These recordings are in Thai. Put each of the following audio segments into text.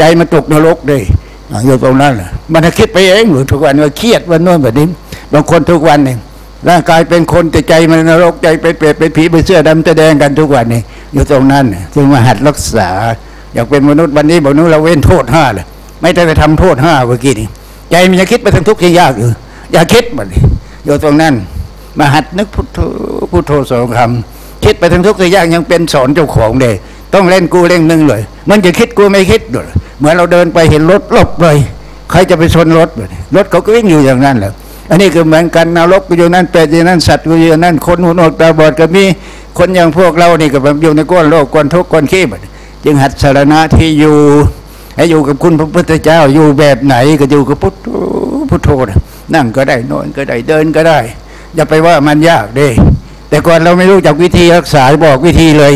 ใจมันตกนรกเลยอยู่ตรงนั้นแหละมันคิดไปเองหรือทุกวันว่าเครียดวันโน้นแบบนี้บางคนทุกวันเนี่ยร่างกายเป็นคนแต่ใจมันนรกใจเป็นเปรตเป็นผีเป็นเสื้อดำจะแดงกันทุกวันนี่อยู่ตรงนั้นจึงมาหัดรักษา อยากเป็นมนุษย์วันนี้บอกนู้นเราเว้นโทษห้าเลยไม่ได้ไปทำโทษห้าเมื่อกี้นี่ใจมันยังคิดไปทั้งทุกข์ที่ยากอยู่อย่าคิดมันอยู่ตรงนั้น มาหัดนึกพุทโธพุทโธสองคำคิดไปทั้งทุกข์ที่ยากยังเป็นสอนเจ้าของเลยต้องเล่นกูเล่นหนึ่งเลย มันจะคิดกูไม่คิดด้วย เหมือนเราเดินไปเห็นรถหลบเลยใครจะไปชนรถเลยรถเขาก็วิ่งอยู่อย่างนั้นแหละอันนี้ก็เหมือนกันนรกก็อยู่นั่นเปรตอยู่นั่นสัตว์ก็อยู่นั่นคนหูหนวกตาบอดก็มีคนอย่างพวกเรานี่ก็แบบอยู่ในก้อนโลกก้อนทุกข์ก้อนขี้บัดจึงหัดสารณะที่อยู่ให้อยู่กับคุณพระพุทธเจ้าอยู่แบบไหนก็อยู่กับพุทโธพุทโธนะนั่งก็ได้นอนก็ได้เดินก็ได้ อย่าไปว่ามันยากเด้แต่ก่อนเราไม่รู้จักวิธีรักษาบอกวิธีเลย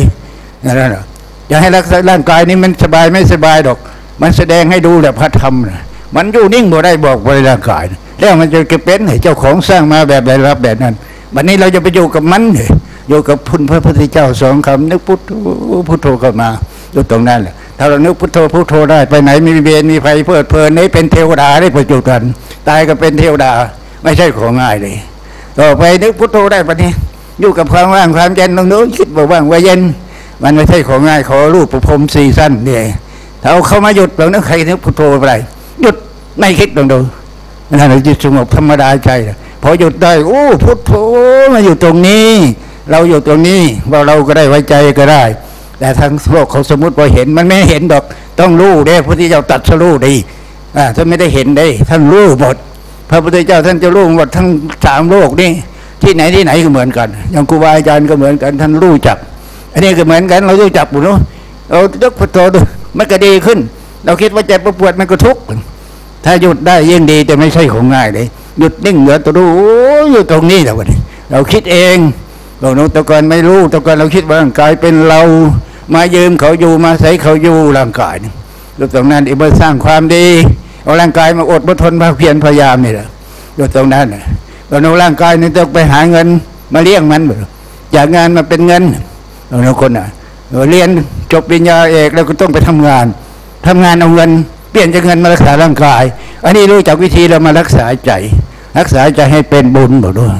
นั่นแหละอย่าให้รักษาร่างกายนี้มันสบายไม่สบายดอก มันแสดงให้ดูแหละพระธรรมนะมันอยู่นิ่งบ่ได้บอกบริร่างกายแล้วมันจะเก็บเป็นให้เจ้าของสร้างมาแบบใดรับแบบนั้นวันนี้เราจะไปอยู่กับมันเลยอยู่กับพุทธพระพุทธเจ้าสองคำนึกพุทโธพุทโธเข้ามาอยู่ตรงนั้นแหละถ้าเรานึกพุทโธพุทโธได้ไปไหนมีเบนมีไฟเพลิดเพลินนี่เป็นเทวดาได้ประจุกันตายก็เป็นเทวดาไม่ใช่ของง่ายเลยต่อไปนึกพุทโธได้ปะนี้อยู่กับความว่างความเย็นตรงนู้นคิดว่าว่างว่าเย็น มันไม่ใช่ของง่ายขอรูปประพรมสี่สั้นเนี่ย ถ้าเอาเข้ามาหยุดเรานึกใครนึกพุทโธไปไรหยุดไม่คิดลองดูนั่นแหละจิตสงบธรรมดาใจพอหยุดได้โอ้พุทโธมาอยู่ตรงนี้ เราอยู่ตรงนี้ว่าเราก็ได้ไว้ใจก็ได้ แต่ทางโลกเขาสมมติพอเห็นมันไม่เห็นดอกต้องรู้เด้พระพุทธเจ้าตัดสรู้ดีอ่าท่านไม่ได้เห็นได้ท่านรู้หมดพระพุทธเจ้าท่านจะรู้หมดทั้งสามโลกนี่ที่ไหนที่ไหนก็เหมือนกัน อย่างครูบาอาจารย์ก็เหมือนกันท่านรู้จัก อันนี้ก็เหมือนกันเรารู้จักหมดเนาะ เรายกพุทโธดูมันก็ดีขึ้น เราคิดว่าเจ็บปวดมันก็ทุกข์ถ้าหยุดได้ยิ่งดีแต่ไม่ใช่ของง่ายเลยหยุดนิ่งเหลือตัวรู้อยู่ตรงนี้แหละวันนี้ เราคิดเองเราโน้ตะกอนไม่รู้ตะกอนเราคิดว่าร่างกายเป็นเรา มายืมเขาอยู่มาใส่เขาอยู่ร่างกายนี่อยู่ตรงนั้นอีกเมื่อสร้างความดีเอาร่างกายมาอดมาทนมาเพียรพยายามนี่แหละอยู่ตรงนั้นเราโน้ร่างกายนี่ต้องไปหาเงิน มาเลี้ยงมันจากงานมาเป็นเงินเราโน้คนอะเรียน จบปริญญาเอกแล้วก็ต้องไปทำงานทำงานเอาเงิน เปลี่ยนจากเงินมารักษาร่างกาย อันนี้รู้จักวิธีเรามารักษาใจ รักษาใจให้เป็นบุญหมดด้วย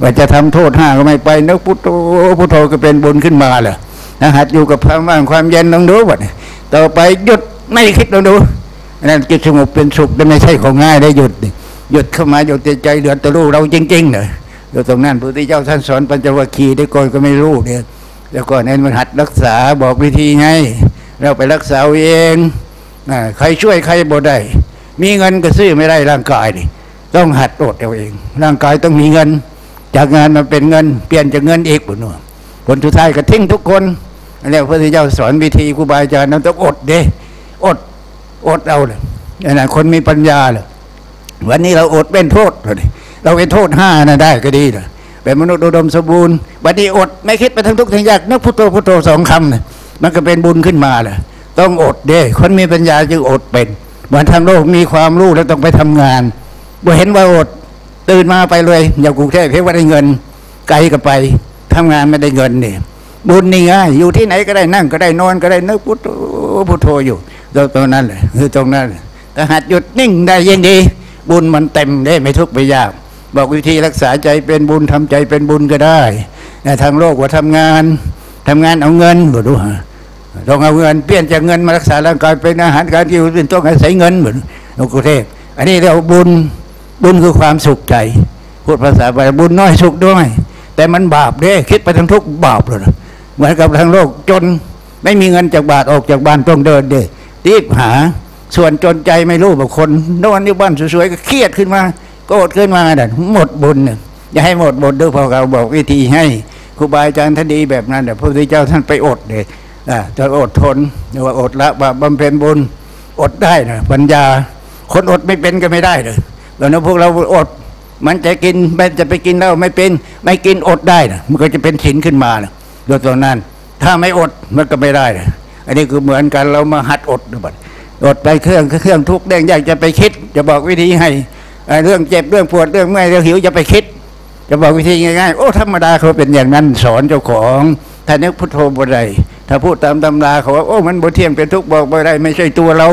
ว่าจะทำโทษห้าก็ไม่ไปนึกพุทโธพุทโธก็เป็นบุญขึ้นมาเลยนะหัดอยู่กับความว่างความเย็นลองดูว่าต่อไปหยุดไม่คิดลองดูนั่นจิตสงบเป็นสุขไม่ใช่ของง่ายได้หยุดหยุดเข้ามาหยุดใจเดือดตะรู้เราจริงๆเลยอยู่ตรงนั้นพระพุทธเจ้าท่านสอนปัญจวัคคีย์ได้ก่อนก็ไม่รู้เนี่ย แล้วก่อนนั้นมันหัดรักษาบอกวิธีไง เราไปรักษาเองใครช่วยใครบ่ได้ มีเงินก็ซื้อไม่ได้ร่างกายนี่ต้องหัดอดเอาเอง ร่างกายต้องมีเงิน จากงานมาเป็นเงิน เปลี่ยนจากเงินอีกบุญผลสุดท้ายก็ทิ้งทุกคนอันนี้พระพุทธเจ้าสอนวิธีครูบาอาจารย์นั้นต้องอดเด้อดอดเอาเลยนะคนมีปัญญาเลยวันนี้เราอดเป็นโทษเลยเราเป็นโทษห้านะได้ก็ดีเลย เป็นมนุษย์อุดมสมบูรณ์วันนี้อดไม่คิดไปทั้งทุกทั้งยากนึกพุทโธพุทโธสองคำนี่มันก็เป็นบุญขึ้นมาเลยต้องอดเด้คนมีปัญญาจึงอดเป็นเหมือนทางโลกมีความรู้แล้วต้องไปทำงานบ่เห็นว่าอดตื่นมาไปเลยอย่างกรุงเทพเพียงว่าได้เงิน ไกลก็ไปทำงานไม่ได้เงินเนี่ยบุญนี่ง่ายอยู่ที่ไหนก็ได้นั่งก็ได้นอนก็ได้นึกพุทโธพุทโธอยู่ตรงนั้นเลยคือตรงนั้นแต่หัดหยุดนิ่งได้ยิ่งดี บุญมันเต็มได้ไม่ทุกข์ไม่ยาก บอกวิธีรักษาใจเป็นบุญทำใจเป็นบุญก็ได้ในทางโลกว่าทำงานทำงานเอาเงินบ่ดูฮะต้องเอาเงินเปลี่ยนจากเงินมารักษาร่างกายเป็นอาหารการกินเป็นต้องอาศัยเงินเหมือนนกกรเทพอันนี้เราบุญบุญคือความสุขใจ พูดภาษาไปบุญน้อยสุขด้วย แต่มันบาปเด้คิดไปทั้งทุกบาปเลยเหมือนกับทางโลกจนไม่มีเงินจากบาทออกจากบ้านต้องเดินเด้รีบหาส่วนจนใจไม่รู้บางคนนอนอยู่บ้านสวยๆก็เครียดขึ้นมา ก็อดขึ้นมาเด่นหมดบุญเนี่ยอย่าให้หมดบุญด้วยพอเราบอกวิธีให้ครูบาอาจารย์ท่านดีแบบนั้นแต่พระพุทธเจ้าท่านไปอดเลยจะอดทนหรือว่าอดละบำเพ็ญบุญอดได้นะปัญญา คนอดไม่เป็นก็ไม่ได้เลยแล้วนะพวกเราอด มันจะกินมันจะไปกินเหล้าไม่เป็น ไม่กินอดได้นะมันก็จะเป็นศีลขึ้นมานะโดยตรงนั้น ถ้าไม่อดมันก็ไม่ได้นะอันนี้คือเหมือนกันเรามาหัดอดนะบัดอดไปเครื่องเครื่องทุกข์แดงอยากจะไปคิด จะบอกวิธีให้ เรื่องเจ็บเรื่องปวดเรื่องเมื่อยเรื่องหิวจะไปคิด จะบอกวิธีง่ายๆโอ้ธรรมดาเขาเป็นอย่างนั้นสอนเจ้าของถ้านึกพุทโธบไรถ้าพูดตามตำราเขาว่าโอ้มันบเทียมเป็นทุกข์บอกบ่ได้ไม่ใช่ตัวเรา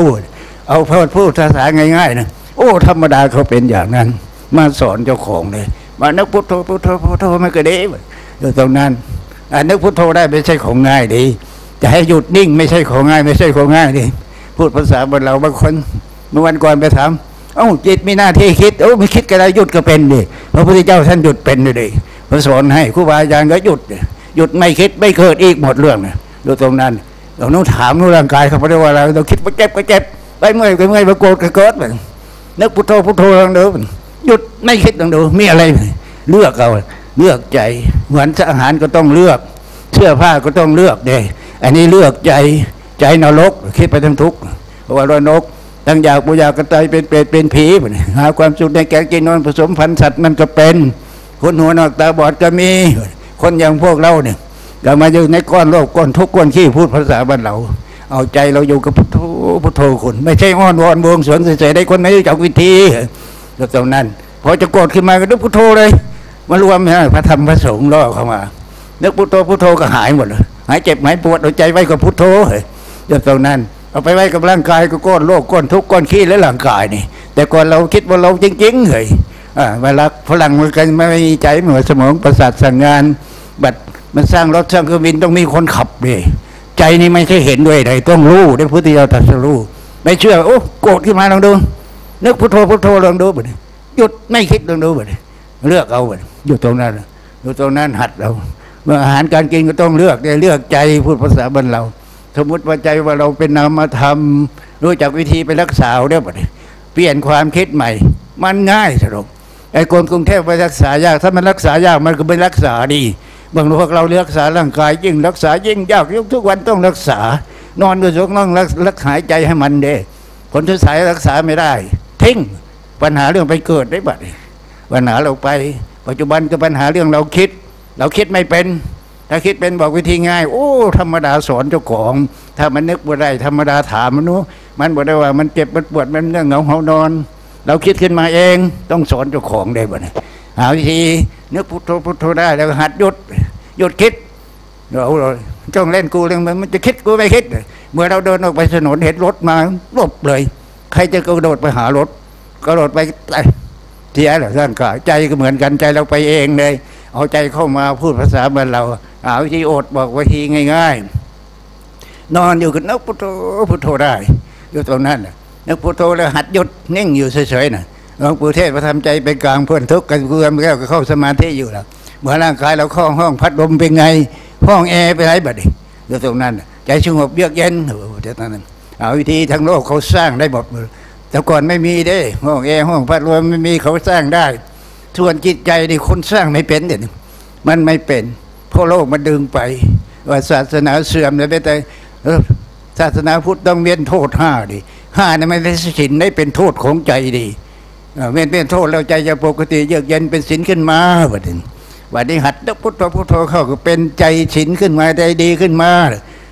เอาพูดพูดภาษาง่ายๆนะโอ้ธรรมดาเขาเป็นอย่างนั้น มาสอนเจ้าของเลยมานึกพุทโธพุทโธพุทโธไม่กระเด้อยู่ตรงนั้นอ่านึกพุทโธได้ไม่ใช่ของง่ายดีจะให้หยุดนิ่งไม่ใช่ของง่าย ไม่ใช่ของง่ายดีพูดภาษาบนเราบางคนเมื่อวันก่อนไปถาม เอ้าจิตมีหน้าที่คิดโอ้ไม่คิดก็ได้หยุดก็เป็นดิพระพุทธเจ้าท่านหยุดเป็นเลยพระสอนให้ครูบาอาจารย์ก็หยุดหยุดไม่คิดไม่เกิดอีกหมดเรื่องนะดูตรงนั้นเราต้องถามนู่ร่างกายเขาไม่ได้ว่าอะไรเราคิดไปเจ็บไปเจ็บไปเมื่อยไปเมื่อยไปโกรธก็เกิดแบบนึกพุทโธพุทโธลองดูหยุดไม่คิดลองดูมีอะไร เลือกเอาเลือกใจเหมือนอาหารก็ต้องเลือก เสื้อผ้าก็ต้องเลือกเด้อันนี้เลือกใจใจนรกคิดไปทั้งทุกข์เพราะว่านรก ตั้งอยากบุอยากกระตายเป็นเปรตเป็นผีหาความสุขในแก่กินนอนผสมพันธุ์สัตว์มันก็เป็น คนหัวนอกตาบอดก็มี คนอย่างพวกเราเนี่ยก็มาอยู่ในก้อนโลกก้อนทุกก้อนขี้พูดภาษาบ้านเรา เอาใจเราอยู่กับพุทโธพุทโธคุณไม่ใช่อ้อนวอนบวงสรวงเฉยๆได้คนไม่รู้จักวิธีก็ตรงนั้นพอจะโกรธขึ้นมาก็นึกพุทโธเลยมารวมพระธรรมพระสงฆ์ล่อเข้ามานึกพุทโธพุทโธก็หายหมดเลยหายเจ็บหายปวดเอาใจไว้กับพุทโธอยู่ตรงนั้น เอาไปไว้กับร่างกายก็ก้อนโลกก้อนทุกข์ก้อนขี้และร่างกายนี่ แต่ก่อนเราคิดว่าเราจริงๆเลยอ่าเวลาฝรั่งมันกันไม่มีใจเหมือนสมองประสาทสั่งงาน บัดมันสร้างรถสร้างเครื่องบินต้องมีคนขับเลยใจนี่ไม่ใช่เห็นด้วยเลยต้องรู้ได้พุทธิยถาสรู้ไม่เชื่อโอ้โกรธขึ้นมาลองดู นึกพุทโธพุทโธลองดูบ่หยุดไม่คิดลองดูบ่เลือกเอาบ่อยู่ตรงนั้นอยู่ตรงนั้นหัดเราเมื่ออาหารการกินก็ต้องเลือกได้เลือกใจพูดภาษาบ้านเรา สมมติว่าใจว่าเราเป็นนามธรรม รู้จักวิธีไปรักษาได้บ่เปลี่ยนความคิดใหม่ มันง่ายสรุปไอ้คนกรุงเทพไปรักษายากถ้ามันรักษายากมันก็ไม่รักษาดี บางพวกเรารักษาร่างกายยิ่งรักษายิ่งยากยุกทุกวันต้องรักษา นอนก็ต้องรักรักหายใจให้มันเด้คนทุสายรักษาไม่ได้ ทิ้งปัญหาเรื่องไปเกิดได้บัดปัญหาเราไป ปัจจุบันก็ปัญหาเรื่องเราคิด เราคิดไม่เป็น ถ้าคิดเป็นบอกวิธีง่าย โอ้ ธรรมดาสอนเจ้าของ ถ้ามันนึกบ่ได้ธรรมดาถามมันนู้มันบอกได้ว่ามันเจ็บมันปวดมันเรื่องเหงาเหานอน เราคิดขึ้นมาเองต้องสอนเจ้าของได้บ่เนี่ยหาวิธีนึกพุทโธพุทโธได้แล้วหัดหยุดหยุดคิดเราจ้องเล่นกูเรื่องมันจะคิดกูไม่คิด เมื่อเราเดินออกไปถนนเห็นรถมาหลบเลย ใครจะกระโดดไปหารถกระโดดไปเสียหรือร่างกายใจก็เหมือนกันใจเราไปเองเลย เอาใจเข้ามาพูดภาษาบ้านเราเอาวิธีอดบอกวิธีง่าย ๆ นอนอยู่กับนักพุทโธพุทโธได้อยู่ตรงนั้นนักพุทโธแล้วหัดหยุดนิ่งอยู่เฉยๆนะหลวงปู่เทศประทำใจเป็นกลางเพื่อนทุกข์กันเพื่อนแล้วก็เข้าสมาธิอยู่แล้วเมื่อร่างกายเราเข้าห้องพัดลมเป็นไง ห้องแอร์ไปไหนบัดนี้อยู่ตรงนั้นใจสงบเยือกเย็นโอ้เจ้านั้นเอาวิธีทั้งโลกเขาสร้างได้หมดแต่ก่อนไม่มีได้ ห้องแอร์ห้องพัดลมไม่มีเขาสร้างได้ ส่วนจิตใจนี่คนสร้างไม่เป็นเด่นมันไม่เป็นเพราะโลกมันดึงไป ว่าศาสนาเสื่อมเลยไปแต่ศาสนาพุทธต้องเมียนโทษห้าดิห้านี่ไม่ได้สินได้เป็นโทษของใจดีเมียนเป็นโทษแล้วใจจะปกติเยือกเย็นเป็นสินขึ้นมาบัดนี้วันนี้หัดพุทธพุทโธเข้าก็เป็นใจฉินขึ้นมาใจดีขึ้นมา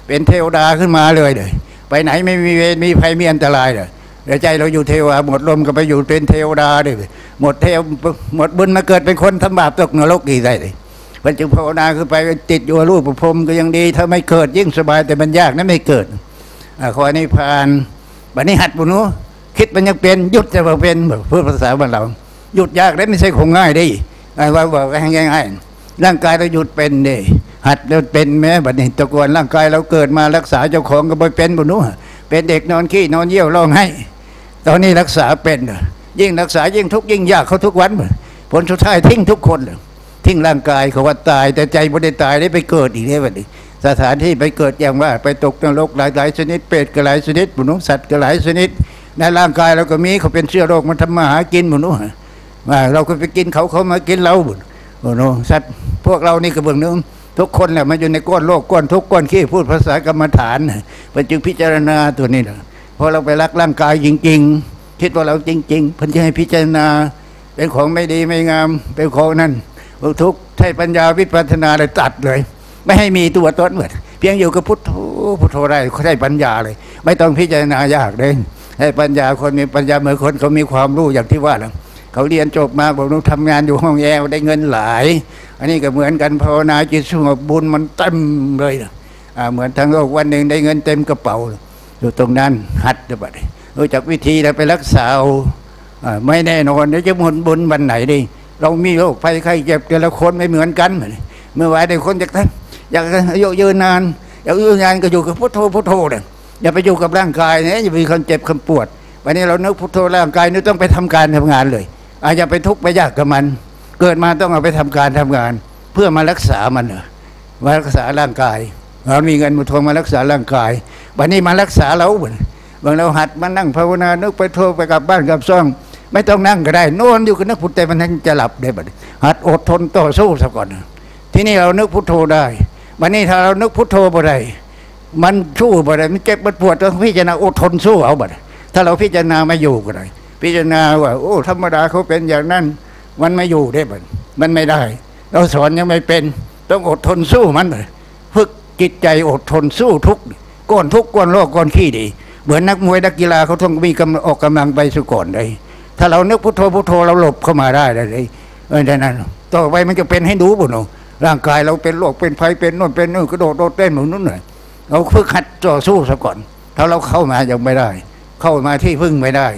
เป็นเทวดาขึ้นมาเลยเลย ไปไหนไม่มีเวรมีภัยมีอันตรายเลย แต่ใจเราอยู่เทวดาหมดลมก็ไปอยู่เป็นเทวดาเลยหมดเทวหมดบุญมาเกิดเป็นคนทำบาปตกนรกอีกได้เลยมันจึงภาวนาคือไปติดอยู่รูปประพรมก็ยังดี ถ้าไม่เกิดยิ่งสบายแต่มันยากนั้นไม่เกิดขอนิพานบัดนี้หัดบุญนู้คิดมันยังเป็นหยุดจะมาเป็นพูดภาษาบ้านเราหยุดยากได้ไม่ใช่คงง่ายได้ว่าบอกง่ายๆร่างกายเราหยุดเป็นด้หัดเราเป็นแม้บัดนี้ตะกวนร่างกายเราเกิดมารักษาเจ้าของก็ไปเป็นบุญนู้เป็นเด็กนอนขี้นอนเยี่ยวร้องให้ ตอนนี้รักษาเป็น ยิ่งรักษายิ่งทุกยิ่งยากเขาทุกวัน ผลสุดท้ายทิ้งทุกคนเลยทิ้งร่างกายเขาว่าตาย แต่ใจไม่ได้ตายได้ไปเกิดอีกได้บัดนี้สถานที่ไปเกิดอย่างว่า ไปตกนรกหลายหลายชนิด เป็ดก็หลายชนิดบุนุสัตว์ก็หลายชนิด ในร่างกายเราก็มีเขาเป็นเชื้อโรคมันทำมาหากินบุนุว่าเราก็ไปกินเขาเขามากินเราบุนุสัตว์พวกเรานี่ก็เบื้องนึงทุกคนแหละมันอยู่ในก้อนโลกก้อนทุกก้อนขี้พูดภาษากรรมฐานมันจึงพิจารณาตัวนี้นะ พอเราไปรักร่างกายจริง ๆ คิดว่าเราจริง ๆพันจะให้พิจารณา เป็นของไม่ดีไม่งามเป็นของนั้นทุกใช้ปัญญาวิปัสนาเลยตัดเลย ไม่ให้มีตัวตนเหมือนเพียงอยู่กับพุทโธพุทโธได้เขาได้ปัญญาเลย ไม่ต้องพิจารณายากเลยให้ปัญญาคนมีปัญญาเหมือนคนเขามีความรู้อย่างที่ว่าแล้วเขาเรียนจบมาบอกนุทำงานอยู่ห้องแอร์ได้เงินหลาย อันนี้ก็เหมือนกันภาวนาจิตสงบบุญมันเต็มเลยนะเหมือนทั้งโลกวันหนึ่งได้เงินเต็มกระเป๋า อยู่ตรงนั้นหัดบัดรู้จักวิธีแล้วไปรักษาไม่แน่นอนเดี๋ยวจะมนบนวันไหนดิเรามีโรคภัยไข้เจ็บแต่ละคนไม่เหมือนกันเมื่อวานเด็กคนอยากทั้งอยากอายุยืนนานอยากอายุยืนนานก็อยู่กับพุทโธพุทโธเนี่ยอย่าไปอยู่กับร่างกายนะอย่าไปคนเจ็บคนปวดวันนี้เรานึกพุทโธร่างกายนี่ต้องไปทำการทำงานเลย อาจจะไปทุกข์ไปยากกับมัน เกิดมาต้องเอาไปทำการทำงาน เพื่อมารักษามันเหรอมารักษาร่างกายเรามีเงินมาทวงมารักษาร่างกาย วันนี้มารักษาเราเบางเราหัดมานั่งภาวนานึกไปโทรไปกลับบ้านกลับซ่อง ไม่ต้องนั่งก็ได้นอนอยู่กับนึกพุทโธมันจะหลับได้บัดหัดอดทนต่อสู้ซะก่อน ที่นี่เรานึกพุทโธได้วันนี้ถ้าเรานึกพุทโธบ่ได้มันสู้บ่ได้มันเจ็บมันปวดต้องพิจารณาอดทนสู้เอาบัดถ้าเราพิจารณาไม่อยู่ก็ได้พิจารณาว่าโอ้ธรรมดาเขาเป็นอย่างนั้น มันไม่อยู่ได้บัดมันไม่ได้ เราสอนยังไม่เป็น ต้องอดทนสู้มันเลยฝึกจิตใจอดทนสู้ทุกข์ ก้นทุกข์ก้นโรคก้นขี้ดีเหมือนนักมวยนักกีฬาเขาต้องมีกำลังออกกำลังไปสุก่อนเลยถ้าเรานึกพุทโธพุทโธเราหลบเข้ามาได้เลยเออดังนั้นต่อไปมันจะเป็นให้ดูบุญร่างกายเราเป็นโรคเป็นภัยเป็นโน่นเป็นนู่นกระโดดโดดเต้นเหมือนนู้นหน่อยเราฝึกหัดต่อสู้ซะก่อน ถ้าเราเข้ามายังไม่ได้ เข้ามาที่พึ่งไม่ได้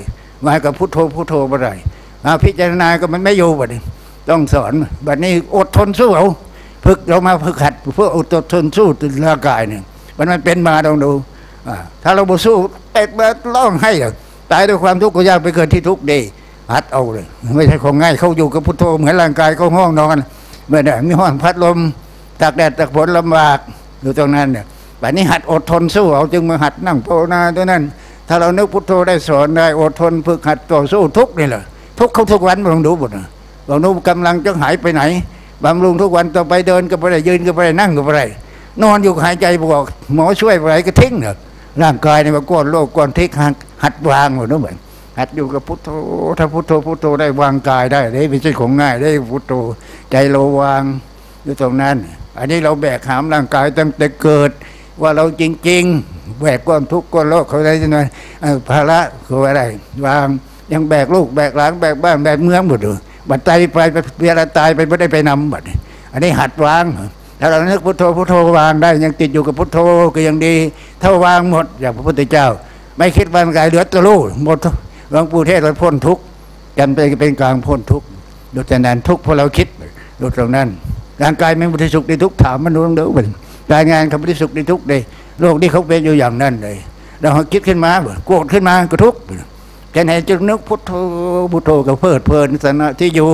มากับพุทโธพุทโธไม่ได้มาพิจารณาก็มันไม่อยู่บัดนี้ต้องสอนบัดนี้อดทนสู้เอาฝึกเรามาฝึกหัดเพื่ออดทนสู้ร่างกายเนี่ย มันมันเป็นมาลองดูถ้าเราบ่สู้เอ็ดมาร้องให้หรอตายด้วยความทุกข์ก็ยากไปเกิดที่ทุกข์ดีหัดเอาเลย ไม่ใช่ของง่ายเขาอยู่กับพุทโธเหมือนร่างกายเขาห้องนอนเมื่อไหร่มีห้องพัดลมตากแดดตากฝนลำบากอยู่ตรงนั้นเนี่ยแบัดนี้หัดอดทนสู้เอาจึงมาหัดนั่งภาวนาตัวนั้น ถ้าเรานึกพุทโธได้สอนได้อดทนฝึกหัดต่อสู้ทุกนี่แหละทุกเขาทุกวันลองดูบุญลองดูกำลังจะหายไปไหนบำรุงทุกวันต่อไปเดินก็ไปได้ยืนก็ไปได้นั่งก็ไปได้ นอนอยู่หายใจบอก หมอช่วยอะไรก็ทิ้งเถอะร่างกายเนี่ยมันก้อนโรคก้อนทิกหัดหัดวางหมดนะเหมือนหัดอยู่กับพุทโธถ้าพุทโธพุทโธได้วางกายได้ได้ไม่ใช่ของง่ายได้พุทโธใจเราวางอยู่ตรงนั้น อันนี้เราแบกหามร่างกายตั้งแต่เกิด ว่าเราจริง ๆ แบกก้อนทุกข์ก้อนโรคเขาได้ยังไงภาระคืออะไร วางยังแบกลูกแบกหลานแบกบ้านแบกเมืองหมดเลยบัดตายไปเวลาตายไปไม่ได้ไปนำบัดอันนี้หัดวาง ถ้าเรานึกพุทโธพุทโธวางได้ ยังติดอยู่กับพุทโธก็ยังดี ถ้าวางหมดอย่างพระพุทธเจ้า ไม่คิดว่ากายเหลือตะลู่หมดหลวงปู่เทศเราพ้นทุกข์กันไปเป็นกลางพ้นทุกข์ดูแต่นั้นทุกข์พราะเราคิดดูตรงนั้นร่างกายไม่บริสุทธิ์ในทุกข์ถามมันดูดูมันการงานเขาบริสุทธิ์ในทุกข์เลยโลกนี้เขาเป็นอยู่อย่างนั้นเลยเราคิดขึ้นมาโกรธขึ้นมาก็ทุกข์แค่ไหนจึงนึกพุทโธพุทโธกับเพลิดเพลินสนะที่อยู่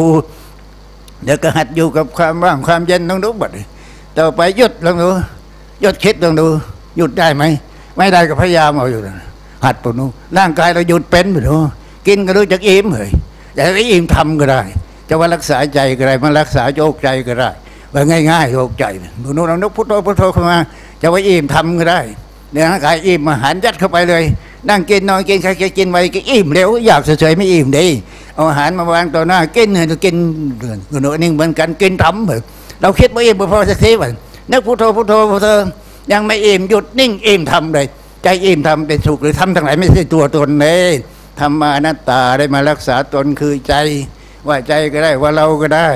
เดี๋ยวก็หัดอยู่กับความว่างความเย็นต้องดูบัด ต่อไปหยุดลองดูหยุดคิดลองดู หยุดได้ไหมไม่ได้ก็พยายามเอาอยู่หัดปุนูร่างกายเราหยุดเป็นไปดูกินก็รู้จักอิ่มเลยแต่ไม่อิ่มทำก็ได้ จะว่ารักษาใจก็ได้มารักษาโยกใจก็ได้ว่าง่ายๆโยกใจปุนูเรานึกพุทโธพุทโธเข้ามาจะว่าอิ่มทำก็ได้เนี่ยร่างกายอิ่มอาหารยัดเข้าไปเลย นั่งกินนอนกินใครจะกินไว้ก็อิ่มเร็วอยากเฉยๆไม่อิ่มดีเอาอาหารมาวางต่อหน้ากินเนี่ยกินหนูนี่เหมือนกันกินทำเหมือน เราคิดว่าอิ่มพอสักทีวันนึกพุทโธพุทโธพุทโธยังไม่อิ่มหยุดนิ่งอิ่มทำเลย ใจอิ่มทำเป็นสุขหรือทำทั้งหลายไม่ใช่ตัวตนเลยทำมาน้าตาได้มารักษาตนคือใจ ว่าใจก็ได้ว่าเราก็ได้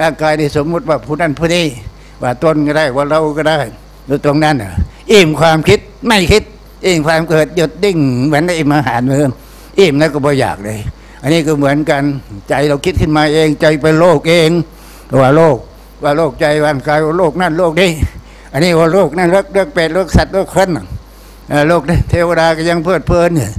ร่างกายที่สมมุติว่าผู้นั้นผู้นี้ว่าตนก็ได้ว่าเราก็ได้ดูตรงนั้นอิ่มความคิดไม่คิดอิ่มความเกิดหยุดดิ้งเหมือนอิ่มอาหารเหมือนอิ่มแล้วก็บ่อยากเลย อันนี้ก็เหมือนกันใจเราคิดขึ้นมาเองใจเป็นโลกเองว่าโลก ว่าโรคใจวันกายว่าโรคนั่นโรคนี้อันนี้ว่าโรคนั่นเลือกเลือกเป็ดเลือกสัตว์เลือกคนโรคเทวดาก็ยังเพลิดเพลินเนี่ย